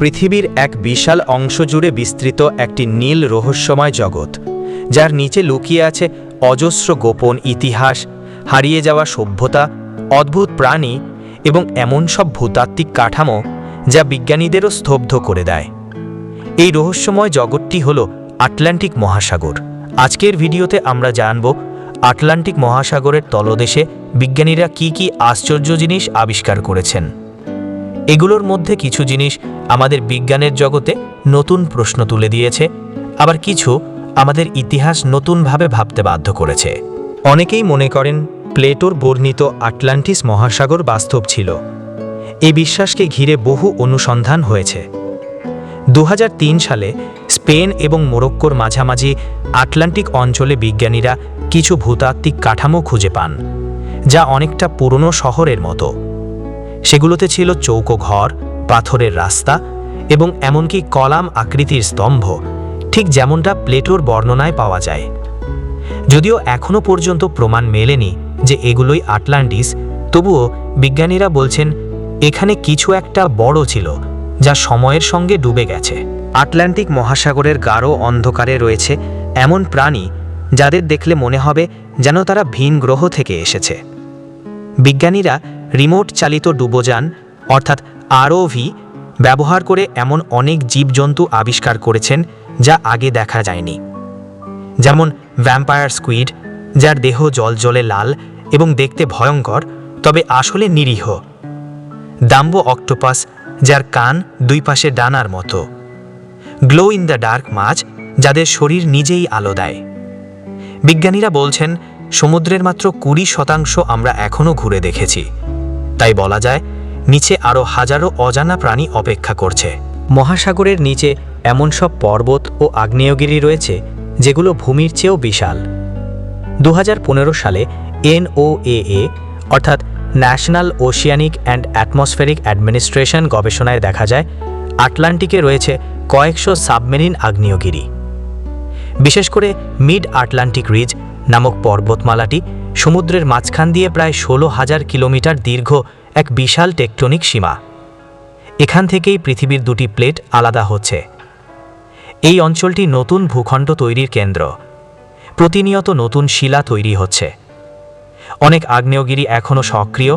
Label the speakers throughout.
Speaker 1: পৃথিবীর এক বিশাল অংশ জুড়ে বিস্তৃত একটি নীল রহস্যময় জগৎ, যার নিচে লুকিয়ে আছে অজস্র গোপন ইতিহাস, হারিয়ে যাওয়া সভ্যতা, অদ্ভুত প্রাণী এবং এমন সব ভূতাত্ত্বিক কাঠামো যা বিজ্ঞানীদেরও স্তব্ধ করে দেয়। এই রহস্যময় জগৎটি হল আটলান্টিক মহাসাগর। আজকের ভিডিওতে আমরা জানব আটলান্টিক মহাসাগরের তলদেশে বিজ্ঞানীরা কি কি আশ্চর্য জিনিস আবিষ্কার করেছেন। এগুলোর মধ্যে কিছু জিনিস আমাদের বিজ্ঞানের জগতে নতুন প্রশ্ন তুলে দিয়েছে, আবার কিছু আমাদের ইতিহাস নতুনভাবে ভাবতে বাধ্য করেছে। অনেকেই মনে করেন প্লেটোর বর্ণিত আটলান্টিস মহাসাগর বাস্তব ছিল। এই বিশ্বাসকে ঘিরে বহু অনুসন্ধান হয়েছে। দু হাজার তিন সালে স্পেন এবং মোরক্কোর মাঝামাঝি আটলান্টিক অঞ্চলে বিজ্ঞানীরা কিছু ভূতাত্ত্বিক কাঠামো খুঁজে পান, যা অনেকটা পুরনো শহরের মতো। সেগুলোতে ছিল চৌকো ঘর, পাথরের রাস্তা এবং এমনকি কলাম আকৃতির স্তম্ভ, ঠিক যেমনটা প্লেটোর বর্ণনায় পাওয়া যায়। যদিও এখনও পর্যন্ত প্রমাণ মেলেনি যে এগুলোই আটলান্টিস, তবুও বিজ্ঞানীরা বলছেন এখানে কিছু একটা বড় ছিল, যা সময়ের সঙ্গে ডুবে গেছে। আটলান্টিক মহাসাগরের গাঢ় অন্ধকারে রয়েছে এমন প্রাণী যাদের দেখলে মনে হবে যেন তারা ভিন গ্রহ থেকে এসেছে। বিজ্ঞানীরা রিমোট চালিত ডুবোযান অর্থাৎ আরওভি ব্যবহার করে এমন অনেক জীবজন্তু আবিষ্কার করেছেন যা আগে দেখা যায়নি। যেমন ভ্যাম্পায়ার স্কুইড যার দেহ জল জলজলে লাল এবং দেখতে ভয়ঙ্কর, তবে আসলে নিরীহ। দাম্বো অক্টোপাস, যার কান দুই পাশে ডানার মতো। গ্লো ইন দ্য ডার্ক মাছ, যাদের শরীর নিজেই আলো দেয়। বিজ্ঞানীরা বলছেন, সমুদ্রের মাত্র কুড়ি শতাংশ আমরা এখনও ঘুরে দেখেছি। তাই বলা যায়, নিচে আরও হাজারো অজানা প্রাণী অপেক্ষা করছে। মহাসাগরের নিচে এমন সব পর্বত ও আগ্নেয়গিরি রয়েছে, যেগুলো ভূমির চেয়েও বিশাল। দু হাজার পনেরো সালে এনওএএ অর্থাৎ National Oceanic and Atmospheric Administration গবেষণায় দেখা যায়, আটলান্টিকে রয়েছে কয়েকশো সাবমেরিন আগ্নেয়গিরি। বিশেষ করে মিড আটলান্টিক রিজ নামক পর্বতমালাটি সমুদ্রের মাঝখান দিয়ে প্রায় ষোলো হাজার কিলোমিটার দীর্ঘ এক বিশাল টেকটনিক সীমা। এখান থেকেই পৃথিবীর দুটি প্লেট আলাদা হচ্ছে। এই অঞ্চলটি নতুন ভূখণ্ড তৈরির কেন্দ্র। প্রতিনিয়ত নতুন শিলা তৈরি হচ্ছে। অনেক আগ্নেয়গিরি এখনও সক্রিয়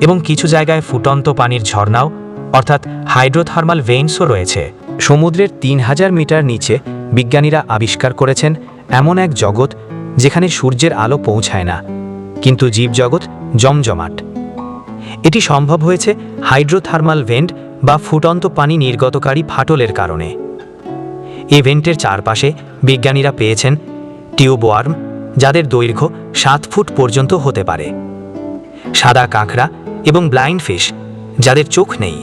Speaker 1: এবং কিছু জায়গায় ফুটন্ত পানির ঝর্ণাও, অর্থাৎ হাইড্রোথার্মাল ভেইনসও রয়েছে। সমুদ্রের তিন হাজার মিটার নিচে বিজ্ঞানীরা আবিষ্কার করেছেন এমন এক জগৎ যেখানে সূর্যের আলো পৌঁছায় না। কিন্তু জীবজগৎ জমজমাট। এটি সম্ভব হয়েছে হাইড্রোথার্মাল ভেন্ট বা ফুটন্ত পানি নির্গতকারী ফাটলের কারণে। এই ভেন্টের চারপাশে বিজ্ঞানীরা পেয়েছেন টিউবওয়ার্ম, যাদের দৈর্ঘ্য সাত ফুট পর্যন্ত হতে পারে। সাদা কাঁকড়া এবং ব্লাইন্ড ফিশ, যাদের চোখ নেই।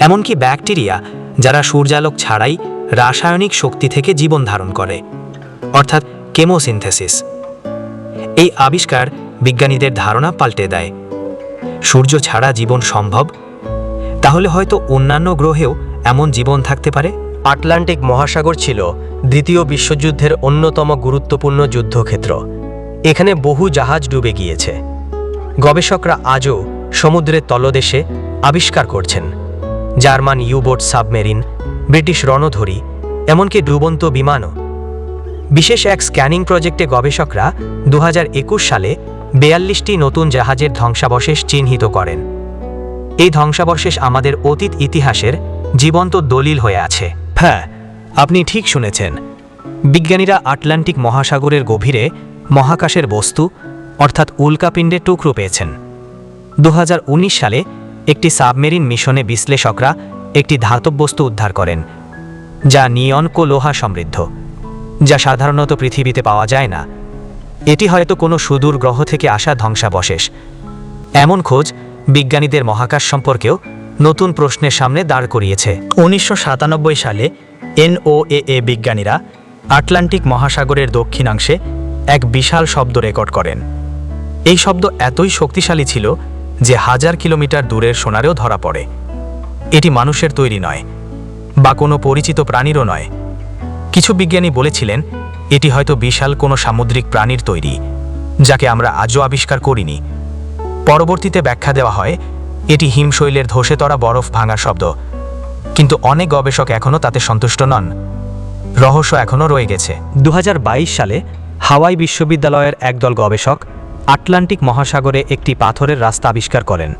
Speaker 1: এমনকি ব্যাকটেরিয়া, যারা সূর্যালোক ছাড়াই রাসায়নিক শক্তি থেকে জীবন ধারণ করে, অর্থাৎ কেমোসিনথেসিস। এই আবিষ্কার বিজ্ঞানীদের ধারণা পাল্টে দেয়। সূর্য ছাড়া জীবন সম্ভব? তাহলে হয়তো অন্যান্য গ্রহেও এমন জীবন থাকতে পারে?
Speaker 2: আটলান্টিক মহাসাগর ছিল দ্বিতীয় বিশ্বযুদ্ধের অন্যতম গুরুত্বপূর্ণ যুদ্ধক্ষেত্র। এখানে বহু জাহাজ ডুবে গিয়েছে। গবেষকরা আজও সমুদ্রের তলদেশে আবিষ্কার করছেন। German U boat submarine, British রণধরী, এমনকি ডুবন্ত বিমানও। বিশেষ এক স্ক্যানিং প্রজেক্টে গবেষকরা দু হাজার একুশ সালে বেয়াল্লিশটি নতুন জাহাজের ধ্বংসাবশেষ চিহ্নিত করেন। এই ধ্বংসাবশেষ আমাদের অতীত ইতিহাসের জীবন্ত দলিল হয়ে আছে।
Speaker 1: হ্যাঁ আপনি ঠিক শুনেছেন। বিজ্ঞানীরা আটলান্টিক মহাসাগরের গভীরে মহাকাশের বস্তু, অর্থাৎ উল্কাপিণ্ডের টুকরো পেয়েছেন। দু হাজার উনিশ সালে একটি সাবমেরিন মিশনে বিশ্লেষকরা একটি ধাতব বস্তু উদ্ধার করেন, যা নিয়নকো লোহা সমৃদ্ধ। যা সাধারণত পৃথিবীতে পাওয়া যায় না। এটি হয়তো কোনো সুদূর গ্রহ থেকে আসা ধ্বংসাবশেষ। এমন খোঁজ বিজ্ঞানীদের মহাকাশ সম্পর্কেও নতুন প্রশ্নের সামনে দাঁড় করিয়েছে। উনিশশো সাতানব্বই সালে এনওএএ বিজ্ঞানীরা আটলান্টিক মহাসাগরের দক্ষিণাংশে এক বিশাল শব্দ রেকর্ড করেন। এই শব্দ এতই শক্তিশালী ছিল যে হাজার কিলোমিটার দূরের সোনারেও ধরা পড়ে। এটি মানুষের তৈরি নয়, বা কোনো পরিচিত প্রাণীরও নয়। কিছু বিজ্ঞানী বলেছিলেন, এটি হয়তো বিশাল কোনো সামুদ্রিক প্রাণীর তৈরি, যাকে আমরা আজও আবিষ্কার করিনি। পরবর্তীতে ব্যাখ্যা দেওয়া হয়, এটি হিমশৈলের ধসে তরা বরফ ভাঙা শব্দ, কিন্তু অনেক গবেষক এখনও তাতে সন্তুষ্ট নন। রহস্য এখনও রয়ে গেছে।
Speaker 2: দু হাজার বাইশ সালে হাওয়াই বিশ্ববিদ্যালয়ের একদল গবেষক আটলান্টিক মহাসাগরে একটি পাথরের রাস্তা আবিষ্কার করেন।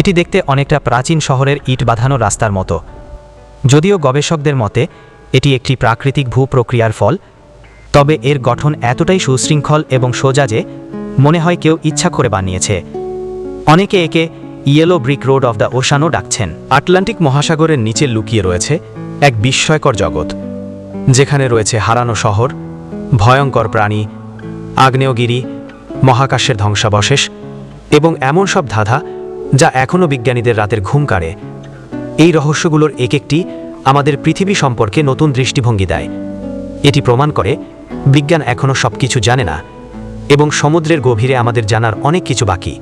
Speaker 2: এটি দেখতে অনেকটা প্রাচীন শহরের ইট বাঁধানো রাস্তার মতো। যদিও গবেষকদের মতে এটি একটি প্রাকৃতিক ভূপ্রক্রিয়ার ফল। তবে এর গঠন এতটাই সুশৃঙ্খল এবং সোজা যে মনে হয় কেউ ইচ্ছা করে বানিয়েছে। অনেকে একে yellow brick road of the ওশানও ডাকছেন।
Speaker 1: আটলান্টিক মহাসাগরের নিচে লুকিয়ে রয়েছে এক বিস্ময়কর জগৎ, যেখানে রয়েছে হারানো শহর, ভয়ঙ্কর প্রাণী, আগ্নেয়গিরি, মহাকাশের ধ্বংসাবশেষ এবং এমন সব ধাঁধা যা এখনও বিজ্ঞানীদের রাতের ঘুম কাড়ে। এই রহস্যগুলোর এক একটি আমাদের পৃথিবী সম্পর্কে নতুন দৃষ্টিভঙ্গি দেয়। এটি প্রমাণ করে, বিজ্ঞান এখনও সব কিছু জানে না, এবং সমুদ্রের গভীরে আমাদের জানার অনেক কিছু বাকি।